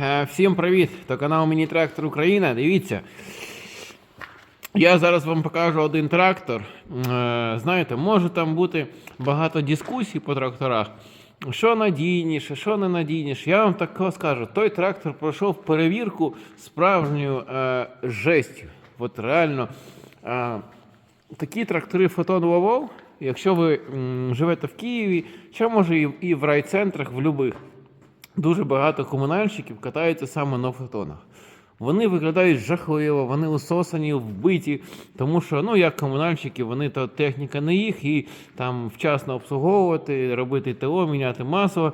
Е, Всім привіт! То канал Міні Трактор Україна. Дивіться. Я зараз вам покажу один трактор. Е, Знаєте, може там бути багато дискусій по тракторах. Що надійніше, що не надійніше. Я вам так скажу, той трактор пройшов перевірку справжньою е, жестю. От реально. Е, такі трактори Фотон Вовов, якщо ви м, живете в Києві, чи може і, і в райцентрах, в любих, дуже багато комунальщиків катаються саме на фотонах. Вони виглядають жахливо, вони усосані, вбиті, тому що, ну, як комунальщики, вони то техніка не їх, і там вчасно обслуговувати, робити ТО, міняти масло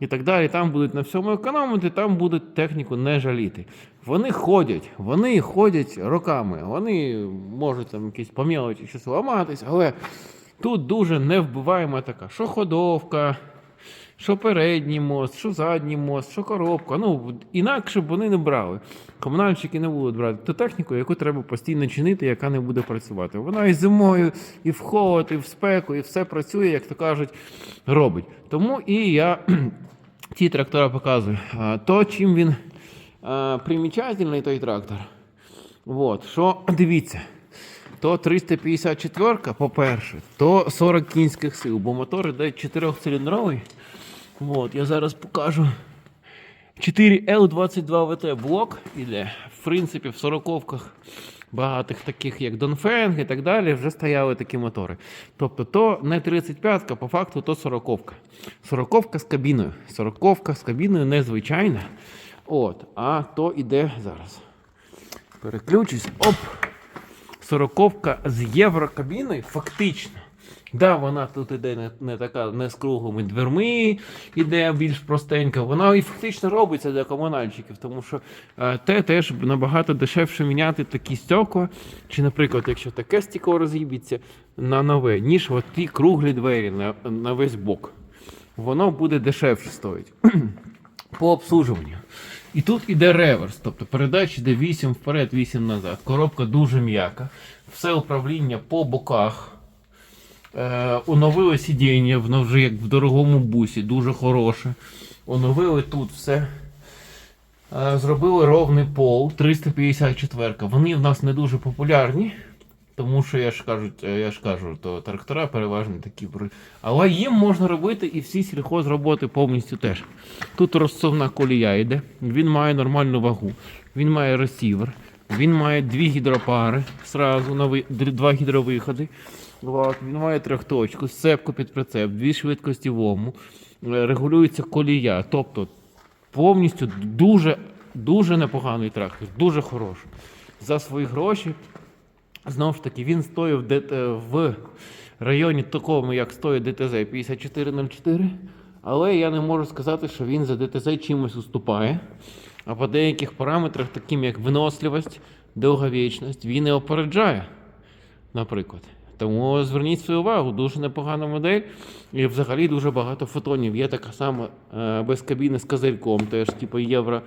і так далі. Там будуть на всьому економити, там будуть техніку не жаліти. Вони ходять, вони ходять роками, вони можуть там якісь по мелочі щось ламатись, але тут дуже невбиваєма така, що ходовка, що передній мост, що задній мост, що коробка. Ну, інакше б вони не брали. Комунальщики не будуть брати ту техніку, яку треба постійно чинити, яка не буде працювати. Вона і зимою, і в холод, і в спеку, і все працює, як то кажуть, робить. Тому і я ті трактора показую. То, чим він примічательний, той трактор. От, що дивіться. То 354, по-перше, то 40 кінських сил, бо мотор іде 4-циліндровий. От, я зараз покажу. 4L22VT блок іде. В принципі, в 40-ках багатих таких, як Донфенг і так далі, вже стояли такі мотори. Тобто, то не 35-ка, по факту, то 40-ка. 40-ка з кабіною. 40-ка з кабіною незвичайна. От, а то іде зараз. Переключусь. Оп! Сороковка з єврокабіною, фактично. Да, вона тут іде не, не така не з круглими дверми, іде більш простенька. Вона і фактично робиться для комунальщиків, тому що е, те теж набагато дешевше міняти такі стекла. Чи, наприклад, якщо таке стекло роз'їбеться на нове, ніж от ті круглі двері на, на весь бок. Воно буде дешевше стоїть по обслужуванню. І тут іде реверс, тобто передач іде 8 вперед, 8 назад. Коробка дуже м'яка. Все управління по боках. Е, оновили сидіння, воно вже як в дорогому бусі, дуже хороше. Оновили тут все. Е, зробили ровний пол 354. Вони в нас не дуже популярні. Тому що я ж кажу, е, я ж кажу, то трактора переважно такі. Але їм можна робити і всі сільхозроботи повністю теж. Тут розсувна колія йде, він має нормальну вагу, він має ресівер, він має дві гідропари, сразу д- два гідровиходи. От, він має трьохточку, сцепку під прицеп, дві швидкості в ому, е, регулюється колія. Тобто повністю дуже, дуже непоганий трактор, дуже хороший. За свої гроші Знову ж таки, він стоїв в районі такому, як стоїть ДТЗ 5404. Але я не можу сказати, що він за ДТЗ чимось уступає. А по деяких параметрах, таким як виносливість, довговічність, він і опереджає, наприклад. Тому зверніть свою увагу, дуже непогана модель. І взагалі дуже багато фотонів. Є така сама е, без кабіни з козирьком, теж типу євро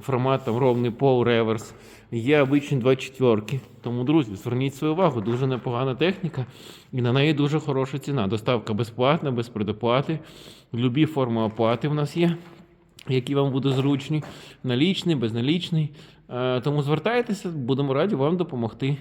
формат, там ровний пол, реверс. Є обичні 24. Тому, друзі, зверніть свою увагу, дуже непогана техніка, і на неї дуже хороша ціна. Доставка безплатна, без предоплати. Любі форми оплати в нас є, які вам будуть зручні. Налічний, безналічний. Е, Тому звертайтеся, будемо раді вам допомогти.